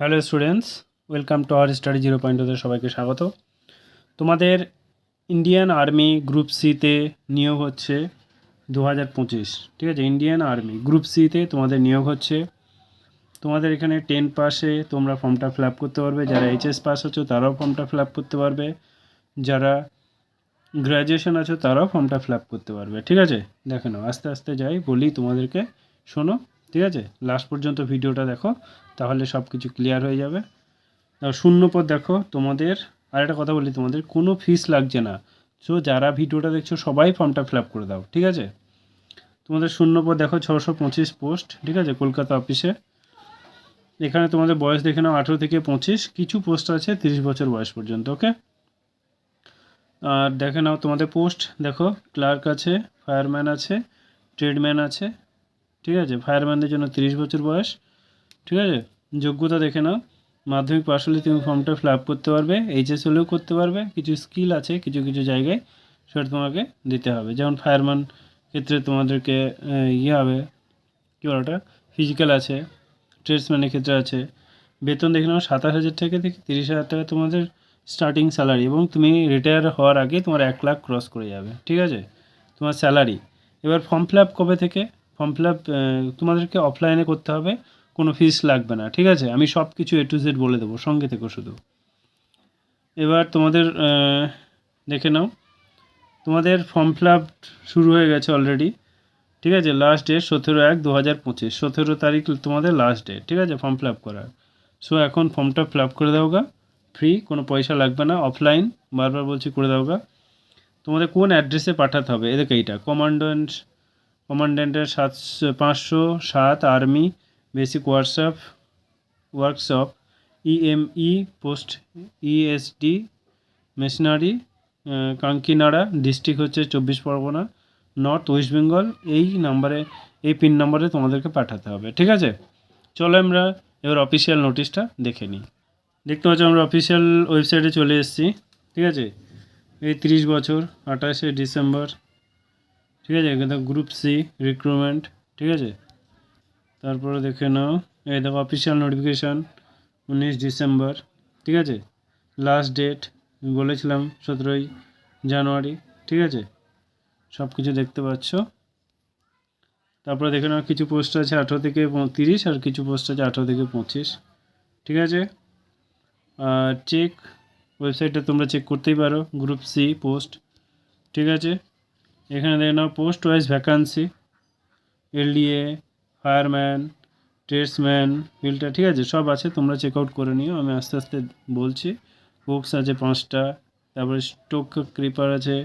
Hello students, welcome to our study zero point সবাইকে স্বাগত। তোমাদের ইন্ডিয়ান আর্মি গ্রুপ সিতে নিয়োগ হচ্ছে দু হাজার পঁচিশ, ঠিক আছে? ইন্ডিয়ান আর্মি গ্রুপ সিতে তোমাদের নিয়োগ হচ্ছে। তোমাদের এখানে টেন পাসে তোমরা ফর্মটা ফিল করতে পারবে। যারা এইচএস পাস আছো, তারাও ফর্মটা ফিল করতে পারবে। যারা গ্র্যাজুয়েশন আছো, তারাও ফর্মটা ফিল করতে পারবে, ঠিক আছে? দেখে নাও, আস্তে আস্তে যাই, বলি তোমাদেরকে, শোনো। ঠিক আছে? লাস্ট পর্যন্ত ভিডিওটা দেখো, তাহলে সব কিছু ক্লিয়ার হয়ে যাবে। শূন্য পদ দেখো, তোমাদের, আর একটা কথা বলি তোমাদের, কোনো ফিস লাগছে না। সো যারা ভিডিওটা দেখছ, সবাই ফর্মটা ফিল করে দাও, ঠিক আছে? তোমাদের শূন্য পদ দেখো, ছশো পঁচিশ পোস্ট ঠিক আছে? কলকাতা অফিসে এখানে তোমাদের বয়স দেখে নাও, আঠেরো থেকে পঁচিশ। কিছু পোস্ট আছে, তিরিশ বছর বয়স পর্যন্ত ওকে আর দেখে নাও তোমাদের পোস্ট দেখো ক্লার্ক আছে ফায়ারম্যান আছে ট্রেডম্যান আছে। ঠিক আছে? ফায়ারম্যানদের জন্য তিরিশ বছর বয়স। ঠিক আছে? যোগ্যতা দেখে নাও। মাধ্যমিক পাশ হলে তুমি ফর্মটা ফিল আপ করতে পারবে। এইচএস হলেও করতে পারবে। কিছু স্কিল আছে, কিছু কিছু জায়গায় সেটা তোমাকে দিতে হবে। যেমন ফায়ারম্যান ক্ষেত্রে তোমাদেরকে ইয়ে হবে। কী বলো ওটা? ফিজিক্যাল আছে ট্রেডসম্যানের ক্ষেত্রে আছে। বেতন দেখে নাও, সাতাশ হাজার থেকে থেকে তিরিশ হাজার টাকা তোমাদের স্টার্টিং স্যালারি এবং তুমি রিটায়ার হওয়ার আগে তোমার এক লাখ ক্রস করে যাবে। ঠিক আছে? তোমার স্যালারি এবার ফর্ম ফিল আপ কবে থেকে? ফর্ম ফিল আপ তোমাদেরকে অফলাইনে করতে হবে, কোনো ফিস লাগবে না, ঠিক আছে? আমি সব কিছু এ টু জেড বলে দেবো, সঙ্গে থেকো শুধু। এবার তোমাদের দেখে নাও। তোমাদের ফর্ম ফিল আপ শুরু হয়ে গেছে অলরেডি ঠিক আছে? লাস্ট ডেট সতেরো এক দু হাজার পঁচিশ। সতেরো তারিখ তোমাদের লাস্ট ডেট ঠিক আছে? ফর্ম ফিল আপ করার। সো এখন ফর্মটা ফিল আপ করে দাও গা। ফ্রি কোনো পয়সা লাগবে না। অফলাইন বারবার বলছি করে দাও গা। তোমাদের কোন অ্যাড্রেসে পাঠাতে হবে? এদেরকে এইটা কমান্ডেন্ট কমান্ডেন্টের সাতশো পাঁচশো সাত army, basic workshop workshop, EME, post ESD, machinery Kankinara, district হচ্ছে চব্বিশ পরগনা, নর্থ ওয়েস্ট বেঙ্গল, এই নাম্বারে, এই পিন নাম্বারে তোমাদেরকে পাঠাতে হবে, ঠিক আছে? চলো আমরা এবার অফিসিয়াল নোটিশটা দেখে নিই। দেখতে পাচ্ছ আমরা অফিসিয়াল ওয়েবসাইটে চলে এসেছি, ঠিক আছে? এই তিরিশ বছর, আঠাশে ডিসেম্বর ঠিক আছে? এখানে গ্রুপ সি রিক্রুটমেন্ট ঠিক আছে? তারপরে দেখে নাও, এই দেখো অফিসিয়াল নোটিফিকেশান উনিশ ডিসেম্বর, ঠিক আছে? লাস্ট ডেট বলেছিলাম সতেরোই জানুয়ারি, ঠিক আছে? সব কিছু দেখতে পাচ্ছ? তারপরে দেখে নাও কিছু পোস্ট আছে আঠেরো থেকে তিরিশ আর কিছু পোস্ট আছে আঠেরো থেকে পঁচিশ, ঠিক আছে? আর চেক ওয়েবসাইটটা তোমরা চেক করতেই পারো গ্রুপ সি পোস্ট ঠিক আছে? এখানে দেখে নাও post wise vacancy LDA fireman tradesman filter ঠিক আছে? সব আছে, তোমরা চেক আউট করে নিও, আমি আস্তে আস্তে বলছি। কুকস আছে পাঁচটা, তারপরে স্টোক ক্রিপার আছে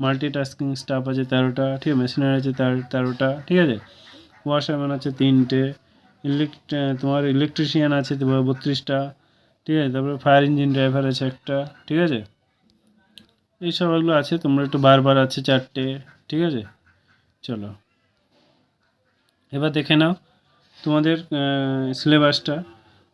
মাল্টিটাস্কিং স্টাফ আছে তেরোটা, ঠিক আছে? মেশিনারি আছে তেরো, তেরোটা, ঠিক আছে? ওয়াশারম্যান আছে তিনটে ইলেকট্র তোমার ইলেকট্রিশিয়ান আছে বত্রিশটা, ঠিক আছে? তারপরে ফায়ার ইঞ্জিন ড্রাইভার আছে একটা, ঠিক আছে? এই সবগুলো আছে, তোমরা একটু বারবার আছে চারটে, ঠিক আছে? চলো। এবার দেখে নাও, তোমাদের সিলেবাসটা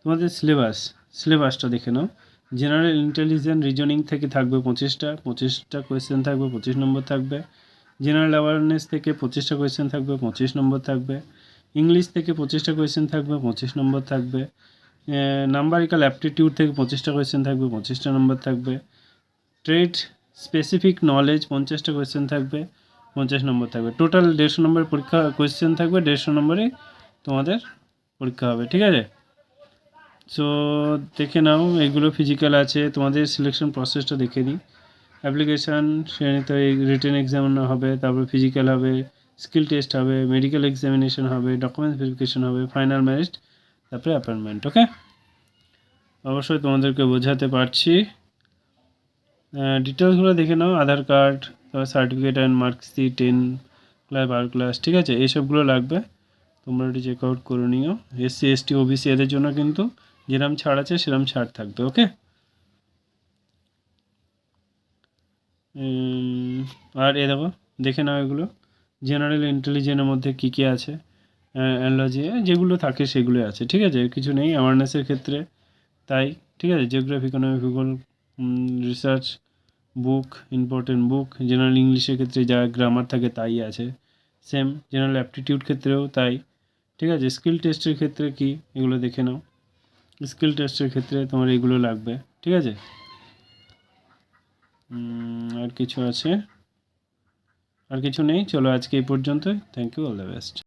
তোমাদের সিলেবাস সিলেবাসটা দেখে নাও। জেনারেল ইন্টেলিজেন্স রিজনিং থেকে থাকবে পঁচিশটা পঁচিশটা কোয়েশ্চেন থাকবে, পঁচিশ নম্বর থাকবে। জেনারেল অ্যাওয়ারনেস থেকে পঁচিশটা কোয়েশ্চেন থাকবে, পঁচিশ নম্বর থাকবে। ইংলিশ থেকে পঁচিশটা কোয়েশ্চেন থাকবে, পঁচিশ নম্বর থাকবে। নাম্বারিক্যাল অ্যাপটিটিউড থেকে পঁচিশটা কোয়েশ্চেন থাকবে, পঁচিশটা নম্বর থাকবে। ট্রেড স্পেসিফিক নলেজ পঞ্চাশটা কোয়েশ্চেন থাকবে, পঞ্চাশ নম্বর থাকবে। টোটাল দেড়শো নম্বরের পরীক্ষা কোয়েশ্চেন থাকবে, দেড়শো নম্বরে তোমাদের পরীক্ষা হবে, ঠিক আছে? সো দেখে নাও, এগুলো ফিজিক্যাল আছে, তোমাদের সিলেকশন প্রসেসটা দেখে দিই। অ্যাপ্লিকেশান শ্রেণীতে রিটেন এক্সাম হবে, তারপরে ফিজিক্যাল হবে স্কিল টেস্ট হবে মেডিকেল এক্সামিনেশন হবে ডকুমেন্টস ভেরিফিকেশন হবে ফাইনাল ম্যারেজ তারপরে অ্যাপয়েন্টমেন্ট ওকে অবশ্যই তোমাদেরকে বোঝাতে পারছি। ডিটেলসগুলো দেখে নাও, আধার কার্ড তারপর certificate and marksheet ten class bar class ঠিক আছে? এইসবগুলো লাগবে। তোমরা একটু চেক আউট করে নিও। এসসি এসটি ওবিসি এদের জন্য কিন্তু যেরম ছাড় আছে, সেরম ছাড় থাকবে ওকে আর এ দেখো, দেখে নাও এগুলো। জেনারেল ইন্টেলিজেন্সের মধ্যে কী কী আছে? অ্যানালজি যেগুলো থাকে সেগুলো আছে, ঠিক আছে? কিছু নেই অ্যাওয়ারনেসের ক্ষেত্রে তাই, ঠিক আছে? জিওগ্রাফি ইকোনমি ভূগোল research book important book general ইংলিশের ক্ষেত্রে যা গ্রামার থাকে তাই আছে। সেম জেনারেল অ্যাপটিটিউড ক্ষেত্রেও তাই। ঠিক আছে? স্কিল টেস্টের ক্ষেত্রে কি? এগুলো দেখে নাও। স্কিল টেস্টের ক্ষেত্রে তোমার এগুলো লাগবে। ঠিক আছে? আর কিছু আছে? আর কিছু নেই? চলো আজকে এই পর্যন্ত thank you all the best